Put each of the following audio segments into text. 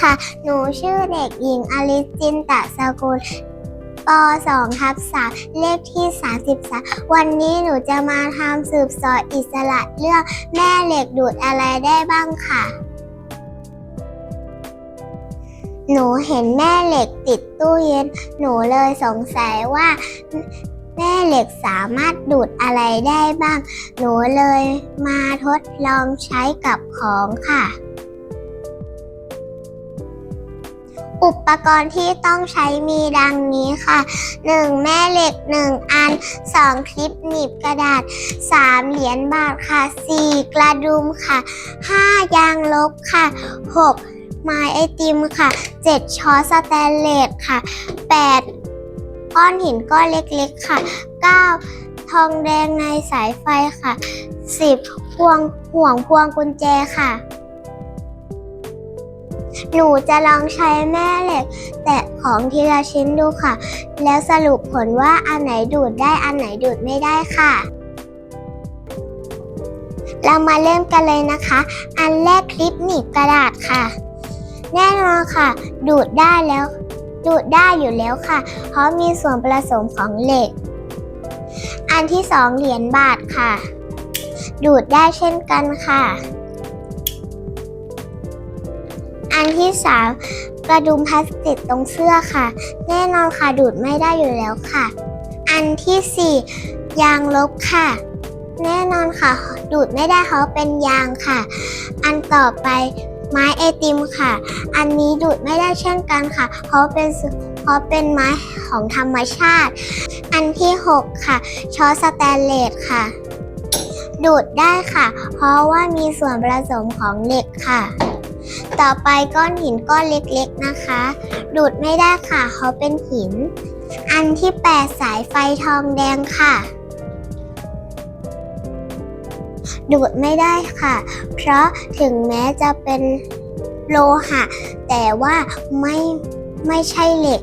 ค่ะ หนูชื่อเด็กหญิงอลิสจินตะสกุลป .2 ทับ3เลขที่ 33 วันนี้หนูจะมาทำสืบสอนอิสระเรื่องแม่เหล็กดูดอะไรได้บ้างค่ะ หนูเห็นแม่เหล็กติดตู้เย็น หนูเลยสงสัยว่า แม่เหล็กสามารถดูดอะไรได้บ้าง หนูเลยมาทดลองใช้กับของค่ะ อุปกรณ์ที่ต้องใช้มีดังนี้ค่ะ 1. แม่เหล็ก 1 อัน 2. คลิปหนีบกระดาษ 3. เหรียญบาทค่ะ 4. กระดุมค่ะ 5. ยางลบค่ะ 6. ไม้ไอติมค่ะ 7. ช้อนสแตนเลสค่ะ 8. ก้อนหินก้อนเล็กๆค่ะ 9. ทองแดงในสายไฟค่ะ 10. พวงห่วงพวงกุญแจค่ะ หนูจะลองใช้แม่เหล็ก แตะของทีละชิ้นดูค่ะ แล้วสรุปผลว่าอันไหนดูดได้อันไหนดูดไม่ได้ค่ะ เรามาเริ่มกันเลยนะคะ อันแรกคลิปหนีบกระดาษค่ะ แน่นอนค่ะ ดูดได้แล้ว ดูดได้อยู่แล้วค่ะ เพราะมีส่วนผสมของเหล็ก อันที่สองเหรียญบาทค่ะ ดูดได้เช่นกันค่ะ อันที่สามกระดุมพลาสติกตรงเสื้อค่ะ แน่นอนค่ะดูดไม่ได้อยู่แล้วค่ะ อันที่สี่ยางลบค่ะ แน่นอนค่ะ ดูดไม่ได้เพราะเป็นยางค่ะ อันต่อไปไม้ไอติมค่ะ อันนี้ดูดไม่ได้เช่นกันค่ะ เพราะเป็นเพราะเป็นไม้ของธรรมชาติ อันที่หกค่ะช้อนสแตนเลสค่ะ ดูดได้ค่ะ เพราะว่ามีส่วนผสมของเหล็กค่ะ ต่อไปก้อนหินก้อนเล็กๆนะคะ ดูดไม่ได้ค่ะเขาเป็นหิน อันที่ 8 สายไฟทองแดงค่ะ ดูดไม่ได้ค่ะ เพราะถึงแม้จะเป็นโลหะ แต่ว่าไม่ไม่ใช่เหล็ก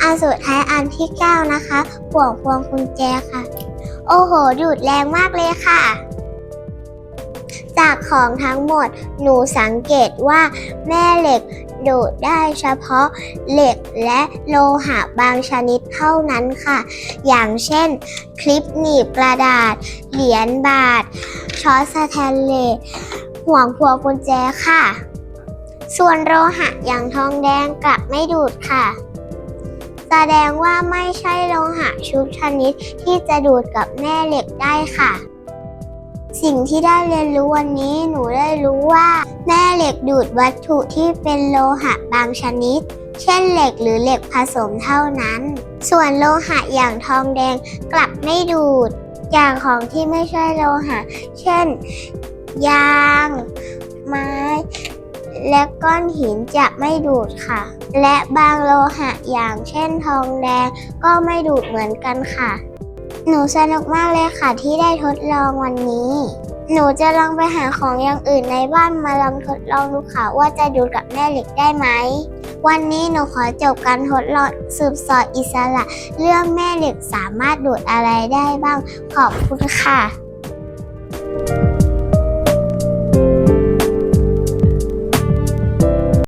อันสุดท้ายอันที่ 9 นะคะพวงพวงกุญแจค่ะ โอ้โห ดูดแรงมากเลยค่ะ จากของทั้งหมด หนูสังเกตว่าแม่เหล็กดูดได้เฉพาะเหล็กและโลหะบางชนิดเท่านั้นค่ะ อย่างเช่น คลิปหนีบกระดาษ เหรียญบาทช้อนสแตนเลสห่วงพวงกุญแจค่ะ ส่วนโลหะอย่างทองแดงกลับไม่ดูดค่ะ แสดงว่าไม่ใช่โลหะชุบชนิดที่จะดูดกับแม่เหล็กได้ค่ะ สิ่งที่ได้เรียนรู้วันนี้หนูได้รู้ว่า แม่เหล็กดูดวัตถุที่เป็นโลหะบางชนิด เช่นเหล็กหรือเหล็กผสมเท่านั้น ส่วนโลหะอย่างทองแดงกลับไม่ดูด อย่างของที่ไม่ใช่โลหะ เช่น ยาง ไม้ และก้อนหินจะไม่ดูดค่ะ และบางโลหะอย่างเช่นทองแดงก็ไม่ดูดเหมือนกันค่ะ หนูสนุกมากเลยค่ะที่ได้ทดลองวันนี้ หนูจะลองไปหาของอย่างอื่นในบ้านมาลองทดลองดูค่ะว่าจะดูดกับแม่เหล็กได้ไหม วันนี้หนูขอจบการทดลองสืบสอดอิสระ เรื่องแม่เหล็กสามารถดูดอะไรได้บ้างขอบคุณค่ะ